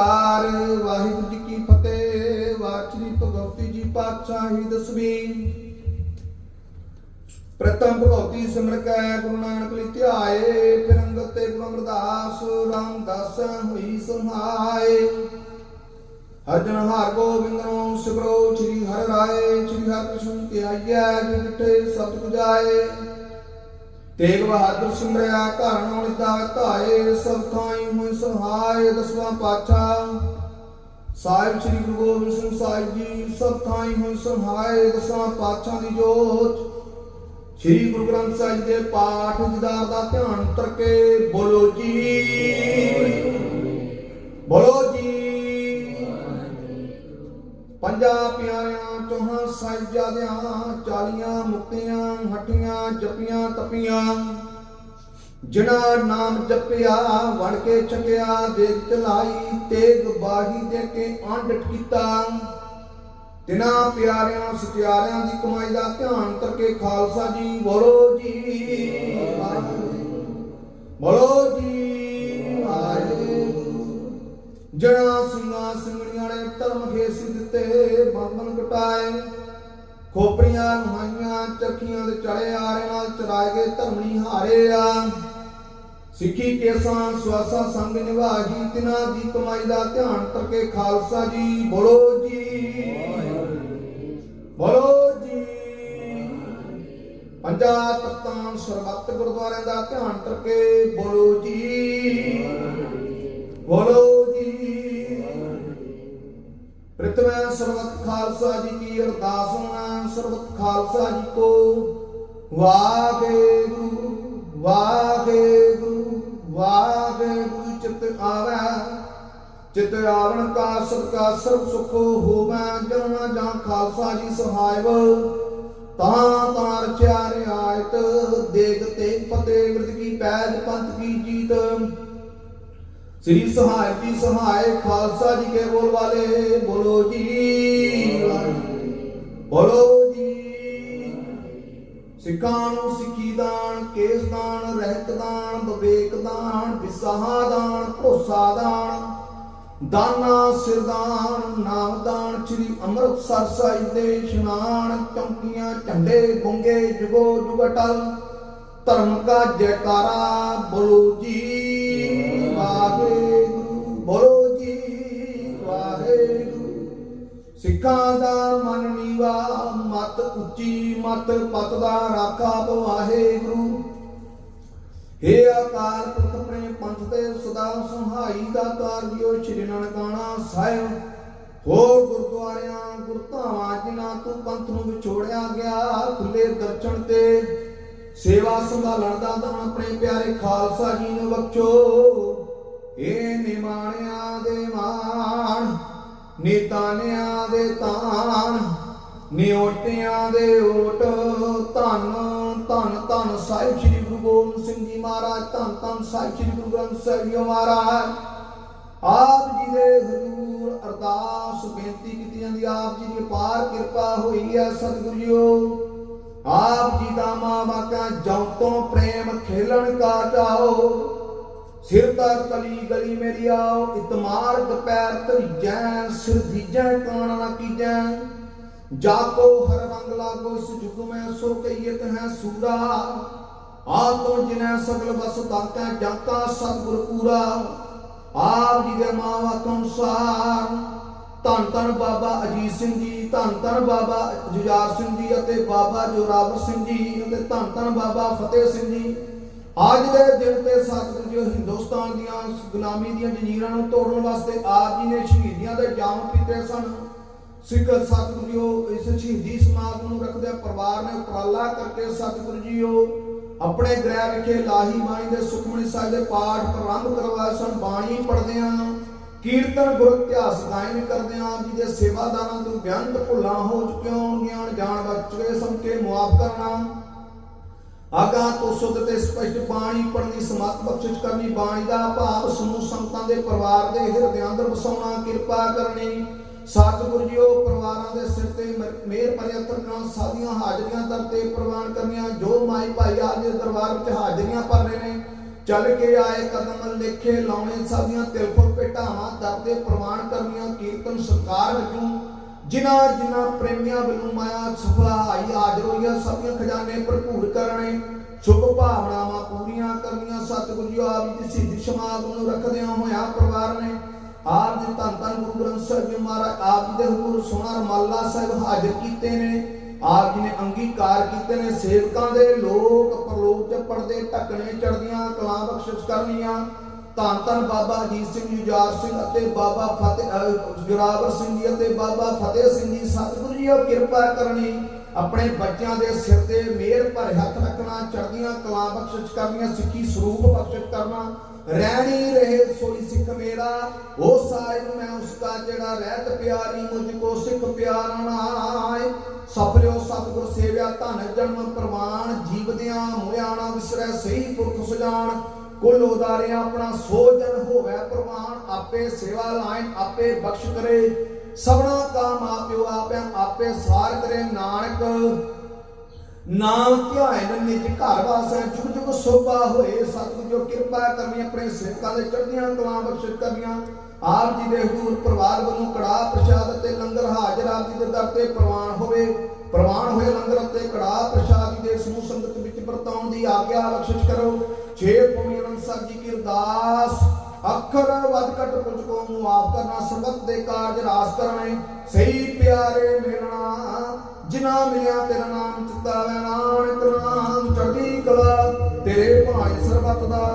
R, Waheguru ji ਕੀ ਫਤਿਹ। ਵਾਚਰੀ ਭਗਵਤੀ ਜੀ ਪਾਤਸ਼ਾਹੀ ਦਸਵੀਂ। ਪ੍ਰਥਮ ਭਗਵਤੀ ਸਿਮਰ ਕੈ, ਗੁਰੂ ਨਾਨਕ ਲਈ ਧਿਆਏ। ਫਿਰ ਤੇ ਗੁਰੂ ਅਮਰਦਾਸ, ਰਾਮਦਾਸ ਹੋਈ ਸਹਾਏ। ਅਰਜਨ ਹਾਰ ਗੋਬਿੰਦ ਨੂੰ ਸਿਮਰੋ, ਸ੍ਰੀ ਹਰਿ ਰਾਏ, ਸ੍ਰੀ ਹਰਿ ਕ੍ਰਿਸ਼ਨ ਤੇ ਆਈਐ ਜਿ ਡਿਠੇ ਤੇਗ ਬਹਾਦਰ ਸਿਮਰਿਆ, ਘਰ ਨਾਲ ਧਾਏ, ਸਭ ਥਾਈ ਹੋਇ ਸਹਾਇ ਦਸਵਾਂ ਪਾਤਸ਼ਾਹ। ਸਾਹਿਬ ਸ੍ਰੀ ਗੁਰੂ ਗੋਬਿੰਦ ਸਿੰਘ ਸਾਹਿਬ ਜੀ, ਸਭ ਥਾਈ ਹੋਇ ਸਹਾਇ ਦਸਾਂ ਪਾਤਸ਼ਾਹ ਦੀ ਜੋਤ। ਸ੍ਰੀ ਗੁਰੂ ਗ੍ਰੰਥ ਸਾਹਿਬ ਦੇ ਪਾਠ ਜਿਦਾਰ ਦਾ ਧਿਆਨ ਤਰਕੇ, ਬੋਲੋ ਜੀ। ਬੋਲੋ ਜੀ। ਪੰਜਾਂ ਪਿਆਰਿਆਂ ਚੌਹਾਂ ਸਾਹਿਬਜ਼ਾਦਿਆਂ ਚਾਲੀਆਂ ਮੁਕਤੀਆਂ ਹੱਟੀਆਂ ਜਪੀਆਂ ਤਪੀਆਂ। ਜਿਨ੍ਹਾਂ ਨਾਮ ਜਪਿਆ ਵੜ ਕੇ ਛਕਿਆ ਦੇਗ ਚਲਾਈ ਤੇਗ ਬਾਹੀ ਦੇ ਕੇ ਅੰਡਟ ਕੀਤਾ। ਤਿਨਾਂ ਪਿਆਰਿਆਂ ਸਤਿਆਰਿਆਂ ਦੀ ਕਮਾਈ ਦਾ ਧਿਆਨ ਕਰਕੇ ਖਾਲਸਾ ਜੀ ਬੋਲੋ ਜੀ। ਬੋਲੋ ਜੀ। ਜਣਾ ਸਿੰਘਾਂ ਸਿੰਘਣੀਆਂ ਨੇ ਧਰਮ ਖੇਸ ਦਿੱਤੇ ਬੰਧਨ ਕਟਾਏ। ਖੋਪਰੀਆਂ ਨੁਹਾਈਆਂ ਚੱਕੀਆਂ ਦੇ ਚੜੇ ਆਰੇ ਨਾਲ ਚਰਾਏ ਗਏ ਧਰਮਣੀ ਹਾਰੇ ਆ। ਸਿੱਖੀ ਕੇਸਾਂ, ਸਵਾਸਾ ਸੰਗ ਨਿਭਾਹੀ ਤਿਨਾਂ ਦੀ ਕਮਾਈ ਦਾ ਧਿਆਨ ਕਰਕੇ ਖਾਲਸਾ ਜੀ। ਬੋਲੋ ਜੀ। ਬੋਲੋ ਜੀ। ਪੰਜਾ ਤਖਤਾਂ, ਸਰਬੱਤ ਗੁਰਦੁਆਰਿਆਂ ਦਾ ਧਿਆਨ ਕਰਕੇ ਜੀ ਸਰਬਤ ਖਾਲਸਾ ਜੀ ਕੋ। ਵਾਹਿਗੁਰੂ ਵਾਹਿਗੁਰੂ ਵਾਹਿਗੁਰੂ ਚਿਤ ਆਵੈ। ਚਿਤ ਆਵਣ ਕਾ ਸਦਕਾ ਸਰਬ ਸੁਖ ਹੋਵੈ ਜਨਨਾ ਜਾਂ ਖਾਲਸਾ ਜੀ ਸਹਾਇਬ ਤਾਂ ਤਾਂ ਰਚਿਆ ਰਿਆਇਤ, ਦੇਗ ਤੇ ਫਤਿਹ ਵਿਰਦ ਕੀ ਪੈਜ, ਪੰਥ ਕੀ ਜੀਤ। ਸ੍ਰੀ ਸਹਾਇ ਜੀ ਸਹਾਇ ਖਾਲਸਾ ਜੀ ਕੇ ਬੋਲ ਵਾਲੇ, ਬੋਲੋ ਜੀ। ਬੋਲੋ ਜੀ। ਸਿੱਖਾਂ ਨੂੰ ਸਿੱਖੀ ਦਾਨ, ਕੇਸ ਦਾਨ, ਰਹਿਤ ਦਾਨ, ਵਿਵੇਕ ਦਾਨ, ਵਿਸਾਹ ਦਾਨ, ਭਰੋਸਾ ਦਾਨ, ਦਾਨਾ ਸਿਰਦਾਨ ਨਾਮ ਦਾਨ, ਸ੍ਰੀ ਅੰਮ੍ਰਿਤਸਰ ਸਾਹਿਬ ਦੇ ਇਸ਼ਨਾਨ, ਚੌਂਕੀਆਂ, ਝੰਡੇ ਗੁੰਗੇ ਜੁਗੋ, ਜੁਗਟਲ, ਧਰਮ ਕਾ ਜੈਕਾਰਾ, ਬੋਲੋ ਜੀ, ਵਾਹਿਗੁਰੂ, ਬੋਲੋ ਜੀ, ਵਾਹਿਗੁਰੂ। ਸਿੱਖਾਂ ਦਾ ਮਨ ਨੀਵਾ ਮਤ ਉੱਚੀ, ਮਤ ਪਤ ਦਾ ਰਾਖਾ ਵਾਹਿਗੁਰੂ ਹੇ ਆਕਾਰ ਪੁਰਖ ਆਪਣੇ ਪੰਥ ਤੇ ਸਦਾ ਸੰਹਾਈ ਦਾ ਤਾਰਜਿਓ ਸ਼੍ਰੀ ਨਨਕਾਣਾ ਸਾਹਿਬ। ਹੋਰ ਗੁਰਦੁਆਰਿਆਂ ਗੁਰਧਾਵਾਂ ਜਿਨ੍ਹਾਂ ਤੋਂ ਪੰਥ ਨੂੰ ਵਿਛੋੜਿਆ ਗਿਆ ਖੁੱਲੇ ਦਰਸ਼ਨ ਤੇ ਸੇਵਾ ਸੰਭਾਲਣ ਦਾ ਦਾਨ ਆਪਣੇ ਪਿਆਰੇ ਖਾਲਸਾ ਜੀ ਨੂੰ ਬਖਸ਼ੋ। ਇਹ ਨਿਮਾਣਿਆਂ ਦੇ ਮਾਣ ਨੀਤਾਨਿਆਂ ਦੇ ਤਾਣ ਨਿਉਟਿਆਂ ਦੇ ਓਟ, ਧੰਨ ਧੰਨ ਧੰਨ ਸਾਹਿਬ ਸ੍ਰੀ ਗੁਰੂ ਗੋਬਿੰਦ ਸਿੰਘ ਜੀ ਮਹਾਰਾਜ, ਧੰਨ ਧੰਨ ਸਾਹਿਬ ਸ੍ਰੀ ਗੁਰੂ ਗ੍ਰੰਥ ਸਾਹਿਬ ਜੀ ਮਹਾਰਾਜ। ਆਪ ਜੀ ਦੇ ਹਜ਼ੂਰ ਅਰਦਾਸ ਬੇਨਤੀ ਕੀਤੀ ਜਾਂਦੀ, ਆਪ ਜੀ ਦੀ ਅਪਾਰ ਕਿਰਪਾ ਹੋਈ ਹੈ ਸਤਿਗੁਰੂ ਜੀਓ ਆਪ ਜੀ ਦਾ ਮਾਂ ਬਾਕਾ ਜਉ ਤੋਂ ਪ੍ਰੇਮ ਖੇਲਣ ਕਾ ਚਾਓ ਸਿਰ ਤਰ ਤਲੀ ਗਲੀ ਮੇਰੀ ਆਓ ਇਤਮਾਰ ਦੁਪਹਿਰ ਧਰੀਜੈ ਸਿਰ ਧੀਜੈ, ਕਾਣ ਨਾ ਕੀਜੈ। ਜਾਕੋ ਹਰ ਰੰਗ ਲਾਗੋ, ਇਸ ਜੁਗ ਮੈਂ ਸੋ ਕਈਤ ਹੈ ਸੂਰਾ। ਆਤੋ ਜਿਨੈ ਸਗਲ ਬਸ ਤਾਕੈ ਜਾਤਾ ਸਤਿਗੁਰ ਪੂਰਾ। ਆਪ ਜੀ ਦੇ ਮਾਵਾ ਅਨੁਸਾਰ ਧੰਨ ਧੰਨ ਬਾਬਾ ਅਜੀਤ ਸਿੰਘ ਜੀ, ਧੰਨ ਧੰਨ ਬਾਬਾ ਜੁਝਾਰ ਸਿੰਘ ਜੀ ਅਤੇ ਬਾਬਾ ਜੋਰਾਵਰ ਸਿੰਘ ਜੀ ਅਤੇ ਧੰਨ ਧੰਨ ਬਾਬਾ ਫਤਿਹ ਸਿੰਘ ਜੀ। ਅੱਜ ਦੇ ਦਿਨ ਤੇ ਸਤਿਗੁਰ ਜੀ ਹਿੰਦੁਸਤਾਨ ਦੀਆਂ ਗੁਲਾਮੀ ਦੀਆਂ ਜੰਜੀਰਾਂ ਨੂੰ ਤੋੜਨ ਵਾਸਤੇ ਆਪ ਜੀ ਨੇ ਸ਼ਹੀਦੀਆਂ ਦੇ ਜਾਮ ਪੀਤੇ ਸਨ। ਸਿੱਖ ਸਤਿਗੁਰੂ ਜੀਓ ਇਸ ਸ਼ਹੀਦੀ ਸਮਾਗਮ ਨੂੰ ਰੱਖਦੇ ਪਰਿਵਾਰ ਨੇ ਉਪਰਾਲਾ ਕਰਕੇ ਸਤਿਗੁਰੂ ਜੀਓ ਆਪਣੇ ਗ੍ਰਹਿ ਵਿਖੇ ਲਾਹੀ ਬਾਣੀ ਦੇ ਸੁਖਮਨੀ ਸਾਹਿਬ ਦੇ ਪਾਠ ਪ੍ਰਾਰੰਭ ਕਰਵਾਏ ਸਨ, ਬਾਣੀ ਪੜ੍ਹਦੇ ਆਂ ਕੀਰਤਨ ਗੁਰ ਇਤਿਹਾਸ ਗਾਇਨ ਕਰਦੇ ਆਂ ਜੀ ਦੇ ਸੇਵਾਦਾਰਾਂ ਤੋਂ ਬਿਆੰਤ ਭੁੱਲਾਂ ਹੋ ਚੁੱਕੀਆਂ ਹੋਣਗੀਆਂ, ਜਾਣ ਬਚ ਸਭ ਕੇ ਮੁਆਫ ਕਰਨਾ। ਆਗਾ ਤੋਂ ਸੁਧ ਤੇ ਸਪਸ਼ਟ ਬਾਣੀ ਪੜ੍ਹਨੀ ਸਮਾਤ ਬਖਸ਼ਿਸ਼ ਕਰਨੀ, ਬਾਣੀ ਦਾ ਭਾਵ ਸਮੂਹ ਸੰਗਤਾਂ ਦੇ ਪਰਿਵਾਰ ਦੇ ਹਿਰਦਿਆਂ ਅੰਦਰ ਵਸਾਉਣਾ, ਕਿਰਪਾ ਕਰਨੀ। ਸਤਿਗੁਰੂ ਜੀਓ, ਪਰਿਵਾਰਾਂ ਦੇ ਸਿਰ ਤੇ ਮ- ਮਿਹਰ ਨਾਲ ਸਾਡੀਆਂ ਹਾਜ਼ਰੀਆਂ ਦਰ ਤੇ ਪ੍ਰਵਾਨ ਕਰਨੀਆਂ, ਜੋ ਮਾਈ ਭਾਈ ਆਪ ਦੇ ਦਰਬਾਰ ਵਿੱਚ ਹਾਜ਼ਰੀਆਂ ਭਰ ਰਹੇ ਨੇ, ਚੱਲ ਕੇ ਆਏ ਕਦਮ ਲੇਖੇ ਲਾਉਣੇ ਸਭੀਆਂ ਤਿਲਫੁਲ ਭੇਟਾਵਾਂ ਦਰਦੇ ਪ੍ਰਮਾਣ ਕਰਨੀਆਂ, ਕੀਰਤਨ ਸਰਕਾਰ ਵਜੋਂ ਜਿਨ੍ਹਾਂ ਜਿਨ੍ਹਾਂ ਪ੍ਰੇਮੀਆਂ ਵੱਲੋਂ ਮਾਇਆ ਸਫਲਾਈ ਹਾਜ਼ਰ ਹੋਈਆਂ ਸਭੀਆਂ ਖਜ਼ਾਨੇ ਭਰਪੂਰ ਕਰਨੇ, ਸ਼ੁਭ ਭਾਵਨਾਵਾਂ ਪੂਰੀਆਂ ਕਰਨੀਆਂ, ਸਤਿਗੁਰੂ ਜੀ ਆਪ ਜੀ ਦੀ ਸਿੱਧ ਸਮਾਗਮ ਨੂੰ ਰੱਖਦਿਆਂ ਹੋਇਆਂ ਪਰਿਵਾਰ ਨੇ ਆਪ ਜੀ ਧੰਨ ਧੰਨ ਗੁਰੂ ਗ੍ਰੰਥ ਸਾਹਿਬ ਜੀ ਮਹਾਰਾਜ ਆਪ ਜੀ ਦੇ ਹਜ਼ੂਰ ਸੋਹਣਾ ਰਮਾਲਾ ਸਾਹਿਬ ਹਾਜ਼ਰ ਕੀਤੇ ਨੇ ਆਪ ਜੀ ਨੇ ਅੰਗੀਕਾਰ ਕੀਤੇ ਨੇ ਸੇਵਕਾਂ ਦੇ ਲੋਕ ਪ੍ਰਲੋਕ ਚ ਪਰਦੇ ਢੱਕਣੇ ਚੜਦੀਆਂ ਕਲਾਂ ਬਖਸ਼ਿਸ਼ ਕਰਨੀਆਂ। ਧੰਨ ਧੰਨ ਬਾਬਾ ਅਜੀਤ ਸਿੰਘ ਜੁਝਾਰ ਸਿੰਘ ਅਤੇ ਬਾਬਾ ਫਤਿਹ ਅਹ, ਜੋਰਾਵਰ ਸਿੰਘ ਜੀ ਅਤੇ ਬਾਬਾ ਫਤਿਹ ਸਿੰਘ ਜੀ ਸਤਿਗੁਰੂ ਜੀ ਕਿਰਪਾ ਕਰਨੀ। ਆਪਣੇ ਬੱਚਿਆਂ ਦੇ ਸਿਰ ਤੇ ਮਿਹਰ ਭਰੇ ਹੱਥ ਰੱਖਣਾ, ਚੜ੍ਹਦੀਆਂ ਕਲਾਂ ਬਖਸ਼ਿਸ਼ ਕਰਨੀਆਂ, ਸਿੱਖੀ ਸਰੂਪ ਬਖਸ਼ਿਸ਼ ਕਰਨਾ ਰਹਿਣੀ ਰਹੇ ਸੋਈ ਸਿੱਖ ਮੇਰਾ, ਉਹ ਸਾਹਿਬ ਮੈਂ ਉਸਕਾ ਜਿਹੜਾ ਰਹਿਤ ਪਿਆਰੀ ਮੁਝ ਕੋ ਸਿੱਖ ਪਿਆਰਾ ਨਾਏ ਸਫਲਿਓ ਸਤਿਗੁਰ ਸੇਵਿਆ, ਧਨ ਜਨਮ ਪ੍ਰਮਾਣ, ਜੀਵਦਿਆਂ ਮੁਆਣਾ ਵਿਸਰੈ, ਸਹੀ ਪੁਰਖ ਸੁਜਾਨ ਕੁੱਲ ਉਦਾਰਿਆ ਆਪਣਾ ਸੋਜਨ ਹੋਵੇ ਪ੍ਰਮਾਣ, ਆਪੇ ਸੇਵਾ ਲਾਇਨ ਆਪੇ ਬਖਸ਼ ਕਰੇ। ਸਭਨਾ ਕਾਮ ਆਪਿਓ ਆਪੇ ਆਪੇ ਸਾਰ ਕਰੇ ਨਾਨਕ। ਨਾਮ ਧਿਆਇਨ ਨਿਜ ਘਰ ਵਾਸੈ, ਜੁਗ ਜੁਗ ਸੋਭਾ ਹੋਏ। ਸਤਿਗੁਰ ਜੋ ਕਿਰਪਾ ਕਰਨੀ ਆਪਣੇ ਸੇਵਕਾਂ ਦੇ ਚੜ੍ਹਦੀਆਂ ਕਲਾਂ ਬਖਸ਼ਿਸ਼ ਕਰਨੀਆਂ। ਆਪ ਜੀ ਦੇ ਹਜ਼ੂਰ ਪਰਿਵਾਰ ਵੱਲੋਂ ਕੜਾ ਪ੍ਰਸ਼ਾਦ ਅਤੇ ਲੰਗਰ ਹਾਜ਼ਰ, ਆਪ ਜੀ ਦੇ ਦਰ ਤੇ ਪ੍ਰਵਾਨ ਹੋਵੇ। ਪ੍ਰਵਾਨ ਹੋਏ ਲੰਗਰ ਅਤੇ ਕੜਾ ਪ੍ਰਸ਼ਾਦ ਦੇ ਸਮੂਹ ਸੰਗਤ ਵਿੱਚ ਵਰਤਾਉਣ ਦੀ ਆਗਿਆ ਬਖਸ਼ਿਸ਼ ਕਰੋ। ਛੇ ਪੂਰੀ ਅਨੰਦ ਸਾਹਿਬ ਜੀ ਕੀ ਅਰਦਾਸ ਅੱਖਰ ਵੱਧ ਘਟ ਕੁਝ ਕੋ ਨੂੰ ਆਪ ਕਰਨਾ ਸੰਗਤ ਦੇ ਕਾਰਜ ਰਾਸ ਕਰਨੇ ਸਹੀ ਪਿਆਰੇ ਮਿਲਣਾ ਜਿਨਾ ਮਿਲਿਆ ਤੇਰਾ ਨਾਮ ਚਿਤਾਵੇ ਨਾਨਕ ਨਾਮ ਚੜ੍ਹਦੀ ਕਲਾ, ਤੇਰੇ ਭਾਣੇ ਸਰਬੱਤ ਦਾ